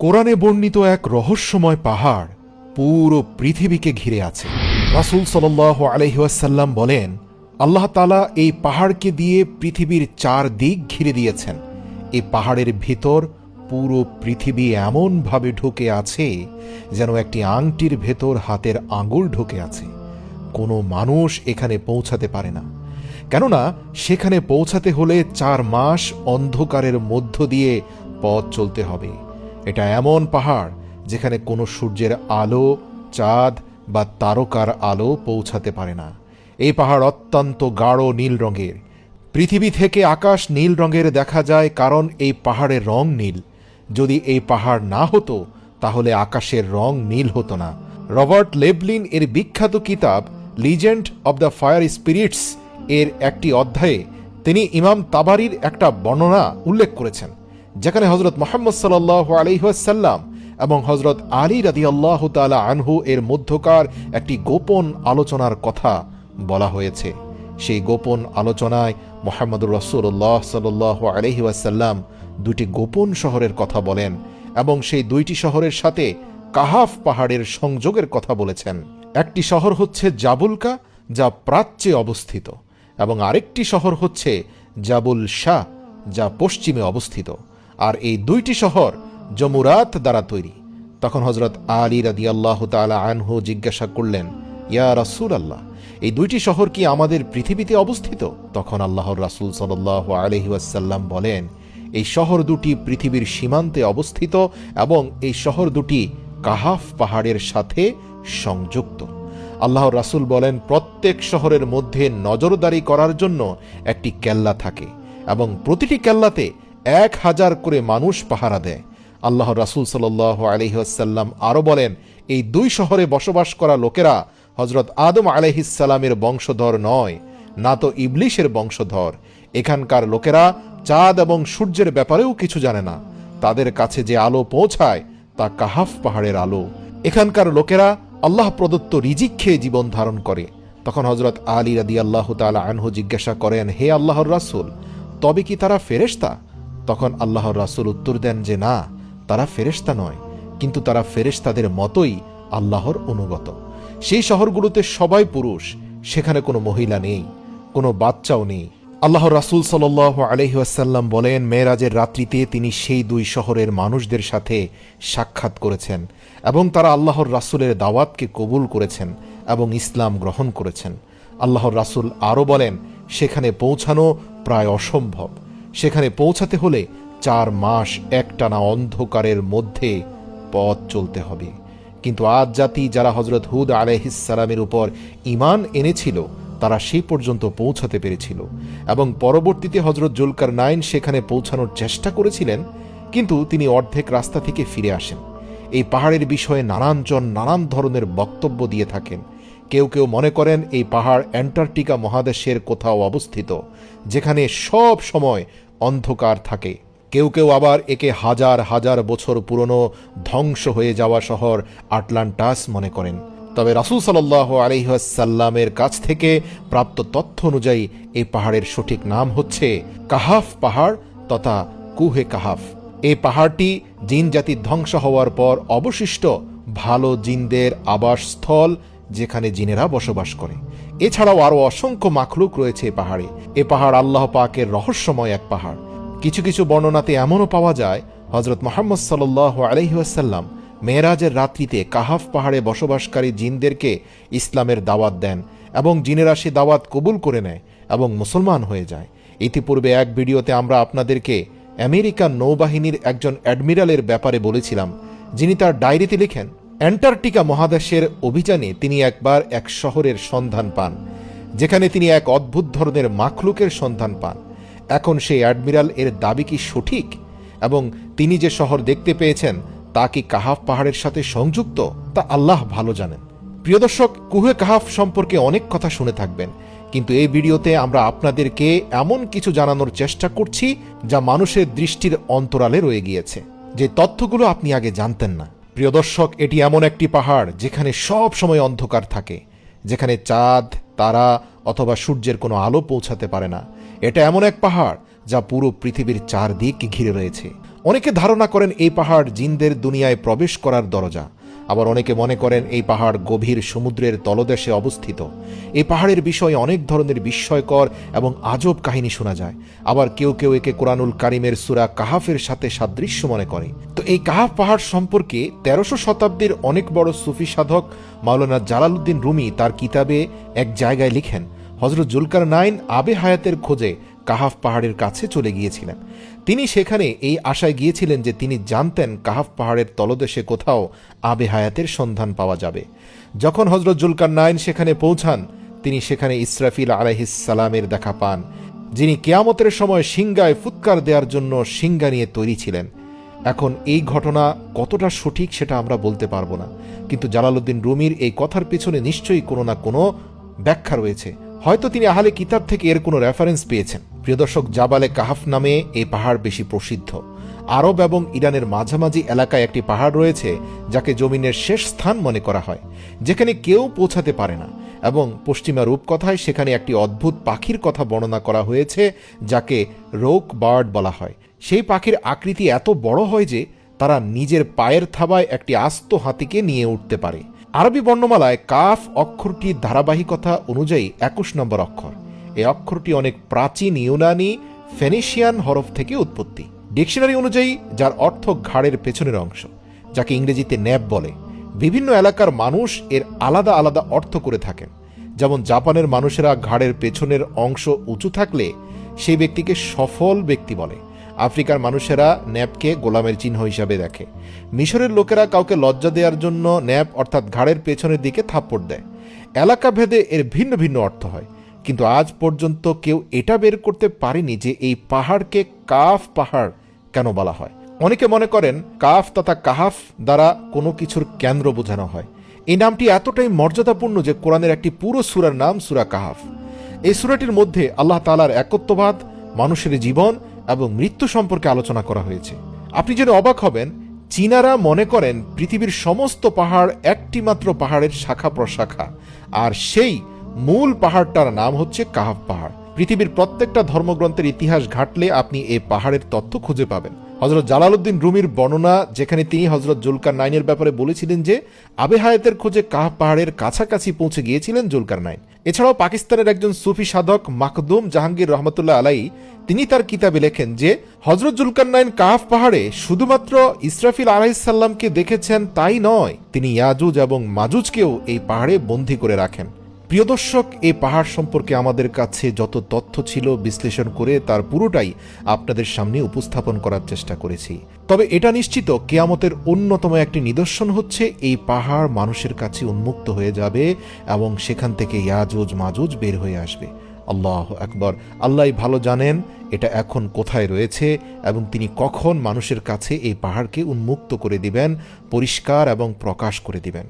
কোরআনে বর্ণিত এক রহস্যময় পাহাড় পুরো পৃথিবীকে ঘিরে আছে। রাসুল সাল আলহিহাসাল্লাম বলেন, আল্লাহ তালা এই পাহাড়কে দিয়ে পৃথিবীর চার দিক ঘিরে দিয়েছেন। এই পাহাড়ের ভিতর পুরো পৃথিবী এমনভাবে ঢুকে আছে যেন একটি আংটির ভেতর হাতের আঙুল ঢুকে আছে। কোনো মানুষ এখানে পৌঁছাতে পারে না। কেননা, সেখানে পৌঁছাতে হলে চার মাস অন্ধকারের মধ্য দিয়ে পথ চলতে হবে। এটা এমন পাহাড় যেখানে কোনো সূর্যের আলো, চাঁদ বা তারকার আলো পৌঁছাতে পারে না। এই পাহাড় অত্যন্ত গাঢ় নীল রঙের। পৃথিবী থেকে আকাশ নীল রঙের দেখা যায় কারণ এই পাহাড়ের রং নীল। যদি এই পাহাড় না হতো, তাহলে আকাশের রং নীল হতো না। রবার্ট লেবলিন এর বিখ্যাত কিতাব legend of the fire spirits এর একটি অধ্যায়ে তিনি ইমাম তাবারির একটা বর্ণনা উল্লেখ করেছেন। যেখানে হজরত মোহাম্মদ সাল্লাহ আলহিহাসাল্লাম এবং হজরত আলী রাদি আল্লাহ তালা আনহু এর মধ্যকার একটি গোপন আলোচনার কথা বলা হয়েছে। সেই গোপন আলোচনায় মোহাম্মদুর রসুল্লাহ সাল্লাহ আলহিউসাল্লাম দুটি গোপন শহরের কথা বলেন এবং সেই দুইটি শহরের সাথে কাহাফ পাহাড়ের সংযোগের কথা বলেছেন। একটি শহর হচ্ছে জাবুলকা, যা প্রাচ্যে অবস্থিত, এবং আরেকটি শহর হচ্ছে জাবুল শাহ, যা পশ্চিমে অবস্থিত। আর এই দুইটি শহর জমুরাত দ্বারা তৈরি। তখন হজরত আলী রাদি আল্লাহ তালা আনহু জিজ্ঞাসা করলেন, ইয়া রাসুল আল্লাহ এই দুইটি শহর কি আমাদের পৃথিবীতে অবস্থিত? তখন আল্লাহর রাসুল সাল আলহিউসাল্লাম বলেন, এই শহর দুটি পৃথিবীর সীমান্তে অবস্থিত এবং এই শহর দুটি কাহাফ পাহাড়ের সাথে সংযুক্ত। আল্লাহর রাসুল বলেন, প্রত্যেক শহরের মধ্যে নজরদারি করার জন্য একটি কেল্লা থাকে এবং প্রতিটি কেল্লাতে এক হাজার করে মানুষ পাহারা দেয়। আল্লাহ রাসুল সাল আলহিহাসাল্লাম আরও বলেন, এই দুই শহরে বসবাস করা লোকেরা হজরত আদম আলহিসাল্লামের বংশধর নয়, না তো ইবলিশের বংশধর। এখানকার লোকেরা চাঁদ এবং সূর্যের ব্যাপারেও কিছু জানে না। তাদের কাছে যে আলো পৌঁছায়, তা কাহাফ পাহাড়ের আলো। এখানকার লোকেরা আল্লাহ প্রদত্ত রিজিক খেয়ে জীবন ধারণ করে। তখন হজরত আলী রাদি আল্লাহ তালা আনহু জিজ্ঞাসা করেন, হে আল্লাহর রাসুল, তবে কি তারা ফেরেশতা? তখন আল্লাহর রাসুল উত্তর দেন যে না, তারা ফেরেশতা নয়, কিন্তু তারা ফেরেশতাদের মতোই আল্লাহর অনুগত। সেই শহরগুলোতে সবাই পুরুষ, সেখানে কোনো মহিলা নেই, কোনো বাচ্চাও নেই। আল্লাহ রাসুল সাল আলহিহাসাল্লাম বলেন, মেয়েরাজের রাত্রিতে তিনি সেই দুই শহরের মানুষদের সাথে সাক্ষাৎ করেছেন এবং তারা আল্লাহর রাসুলের দাওয়াতকে কবুল করেছেন এবং ইসলাম গ্রহণ করেছেন। আল্লাহর রাসুল আরও বলেন, সেখানে পৌঁছানো প্রায় অসম্ভব। সেখানে পৌঁছাতে হলে চার মাস একটানা অন্ধকারের মধ্যে পথ চলতে হবে। কিন্তু আজ জাতি যারা হজরত হুদ আলহিসালামের উপর ইমান এনেছিল, তারা সেই পর্যন্ত পৌঁছাতে পেরেছিল এবং পরবর্তীতে হজরত জুলকার নাইন সেখানে পৌঁছানোর চেষ্টা করেছিলেন, কিন্তু তিনি অর্ধেক রাস্তা থেকে ফিরে আসেন। এই পাহাড়ের বিষয়ে নানানজন নানান ধরনের বক্তব্য দিয়ে থাকেন। কেউ কেউ মনে করেন এই পাহাড় অ্যান্টার্কটিকা মহাদেশের কোথাও অবস্থিত, যেখানে সব সময় অন্ধকার থাকে। কেউ কেউ আবার একে হাজার হাজার বছর পুরনো ধ্বংস হয়ে যাওয়া শহর আটলান্টাস মনে করেন। তবে রাসুল সাল্লাহ আলহিহাসাল্লামের কাছ থেকে প্রাপ্ত তথ্য অনুযায়ী এই পাহাড়ের সঠিক নাম হচ্ছে কাহাফ পাহাড় তথা কুহে কাহাফ। এই পাহাড়টি জিন জাতির ধ্বংস হওয়ার পর অবশিষ্ট ভালো জিনদের আবাসস্থল যেখানে জিনেরা বসবাস করে। এছাড়াও আরও অসংখ্য মাখলুক রয়েছে এ পাহাড়ে। এ পাহাড় আল্লাহ পাকের রহস্যময় এক পাহাড়। কিছু কিছু বর্ণনাতে এমনও পাওয়া যায় হজরত মোহাম্মদ সাল আলহিহাসাল্লাম মেয়েরাজের রাত্রিতে কাহাফ পাহাড়ে বসবাসকারী জিনদেরকে ইসলামের দাওয়াত দেন এবং জিনেরা সে দাওয়াত কবুল করে নেয় এবং মুসলমান হয়ে যায়। ইতিপূর্বে এক ভিডিওতে আমরা আপনাদেরকে আমেরিকান নৌবাহিনীর একজন অ্যাডমিরালের ব্যাপারে বলেছিলাম, যিনি তার ডায়েরিতে লেখেন অ্যান্টার্কটিকা মহাদেশের অভিযানে তিনি একবার এক শহরের সন্ধান পান, যেখানে তিনি এক অদ্ভুত ধরনের মাখলুকের সন্ধান পান। এখন সেই অ্যাডমিরাল এর দাবি কি সঠিক? এবং তিনি যে শহর দেখতে পেয়েছেন, তা কি কাহাফ পাহাড়ের সাথে সংযুক্ত? তা আল্লাহ ভালো জানেন। প্রিয় দর্শক, কুহে কাহাফ সম্পর্কে অনেক কথা শুনে থাকবেন, কিন্তু এই ভিডিওতে আমরা আপনাদেরকে এমন কিছু জানানোর চেষ্টা করছি, যা মানুষের দৃষ্টির অন্তরালে রয়ে গিয়েছে, যে তথ্যগুলো আপনি আগে জানতেন না। প্রিয় দর্শক, এটি এমন একটি পাহাড় যেখানে সব সময় অন্ধকার থাকে, যেখানে চাঁদ, তারা অথবা সূর্যের কোনো আলো পৌঁছাতে পারে না। এটা এমন এক পাহাড় যা পুরো পৃথিবীর চারদিক ঘিরে রয়েছে। অনেকে ধারণা করেন এই পাহাড় জিনদের দুনিয়ায় প্রবেশ করার দরজা। আবার অনেকে মনে করেন এই পাহাড় গভীর সমুদ্রের তলদেশে অবস্থিত। এই পাহাড়ের বিষয়ে অনেক ধরনের বিস্ময়কর এবং আজব কাহিনী শোনা যায়। আবার কেউ কেউ একে কোরআনুল কারিমের সুরা কাহাফের সাথে সাদৃশ্য মনে করে। তো এই কাহাফ পাহাড় সম্পর্কে তেরোশো শতাব্দীর অনেক বড় সুফি সাধক মাওলানা জালালউদ্দিন রুমি তার কিতাবে এক জায়গায় লিখেন হজরত জুলকার নাইন আবে হায়াতের খোঁজে কাহাফ পাহাড়ের কাছে চলে গিয়েছিলেন। তিনি সেখানে এই আশায় গিয়েছিলেন যে তিনি জানতেন কাহাফ পাহাড়ের তলদেশে কোথাও আবে হায়াতের সন্ধান পাওয়া যাবে। যখন হজরত জুলকার নাইন সেখানে পৌঁছান, তিনি সেখানে ইসরাফিল আলাইহিসালামের দেখা পান, যিনি কেয়ামতের সময় সিংগায় ফুৎকার দেওয়ার জন্য সিংগা নিয়ে তৈরি ছিলেন। এখন এই ঘটনা কতটা সঠিক সেটা আমরা বলতে পারব না। কিন্তু জালালউদ্দিন রুমির এই কথার পেছনে নিশ্চয়ই কোনো না কোনো ব্যাখ্যা রয়েছে। হয়তো তিনি আহলে কিতাব থেকে এর কোনো রেফারেন্স পেয়েছেন। প্রিয় দর্শক, জাবালে কাহাফ নামে এই পাহাড় বেশি প্রসিদ্ধ। আরব এবং ইরানের মাঝামাঝি এলাকায় একটি পাহাড় রয়েছে, যাকে জমিনের শেষ স্থান মনে করা হয়, যেখানে কেউ পৌঁছাতে পারে না এবং পশ্চিমা রূপকথায় সেখানে একটি অদ্ভুত পাখির কথা বর্ণনা করা হয়েছে, যাকে রোক বার্ড বলা হয়। সেই পাখির আকৃতি এত বড় হয় যে তারা নিজের পায়ের থাবায় একটি আস্ত হাতিকে নিয়ে উঠতে পারে। আরবি বর্ণমালায় কাফ অক্ষরটির ধারাবাহিকতা অনুযায়ী একুশ নম্বর অক্ষর। এই অক্ষরটি অনেক প্রাচীন ইউনানি, ফেনিশিয়ান হরফ থেকে উৎপত্তি। ডিকশনারি অনুযায়ী যার অর্থ ঘাড়ের পেছনের অংশ, যাকে ইংরেজিতে ন্যাপ বলে। বিভিন্ন এলাকার মানুষ এর আলাদা আলাদা অর্থ করে থাকেন। যেমন জাপানের মানুষেরা ঘাড়ের পেছনের অংশ উঁচু থাকলে সেই ব্যক্তিকে সফল ব্যক্তি বলে। আফ্রিকার মানুষেরা ন্যাপকে গোলামের চিহ্ন হিসাবে দেখে। মিশরের লোকেরা কাউকে লজ্জা দেওয়ার জন্য ন্যাপ, অর্থাৎ ঘাড়ের পেছনের দিকে থাপ্পড় দেয়। এলাকা ভেদে এর ভিন্ন ভিন্ন অর্থ হয়। কিন্তু আজ পর্যন্ত কেউ এটা বের করতে পারেনি যে এই পাহাড়কে কাফ পাহাড় কেন বলা হয়। অনেকে মনে করেন কাফ তথা কাহাফ দ্বারা কোনো কিছুর কেন্দ্র বোঝানো হয়। এই নামটি এতটাই মর্যাদাপূর্ণ যে কোরআনের একটি পুরো সুরার নাম সুরা কাহাফ। এই সুরাটির মধ্যে আল্লাহ তালার একত্ববাদ, মানুষের জীবন এবং মৃত্যু সম্পর্কে আলোচনা করা হয়েছে। আপনি যেন অবাক হবেন, চীনারা মনে করেন পৃথিবীর সমস্ত পাহাড় একটি মাত্র পাহাড়ের শাখা প্রশাখা, আর সেই মূল পাহাড়টার নাম হচ্ছে কাহাফ পাহাড়। পৃথিবীর প্রত্যেকটা ধর্মগ্রন্থের ইতিহাস ঘাটলে আপনি এই পাহাড়ের তথ্য খুঁজে পাবেন। হজরত জালালউদ্দিন রুমির বর্ণনা, যেখানে তিনি হজরত জুলকার নাইনের ব্যাপারে বলেছিলেন যে, আবে হায়াতের খোঁজে কাহাফ পাহাড়ের কাছাকাছি পৌঁছে গিয়েছিলেন জুলকার নাইন এছাড়াও পাকিস্তানের একজন সুফি সাধক মাকদুম জাহাঙ্গীর রহমতুল্লাহ আলাই তিনি তার কিতাবে লেখেন যে হজরত জুলকার নাইন কাহাফ পাহাড়ে শুধুমাত্র ইসরাফিল আলাইসাল্লামকে দেখেছেন তাই নয়, তিনি ইয়াজুজ এবং মাজুজকেও এই পাহাড়ে বন্দী করে রাখেন। প্রিয় দর্শক এই পাহাড় সম্পর্কে আমাদের কাছে যত তথ্য ছিল বিশ্লেষণ করে তার পুরোটাই আপনাদের সামনে উপস্থাপন করার চেষ্টা করেছি। তবে এটা নিশ্চিত, কেয়ামতের অন্যতম একটি নিদর্শন হচ্ছে এই পাহাড় মানুষের কাছে উন্মুক্ত হয়ে যাবে এবং সেখান থেকে ইয়াজুজ, মাজুজ বের হয়ে আসবে। আল্লাহ আকবর। আল্লাহ ভালো জানেন এটা এখন কোথায় রয়েছে এবং তিনি কখন মানুষের কাছে এই পাহাড়কে উন্মুক্ত করে দিবেন, পরিষ্কার এবং প্রকাশ করে দিবেন।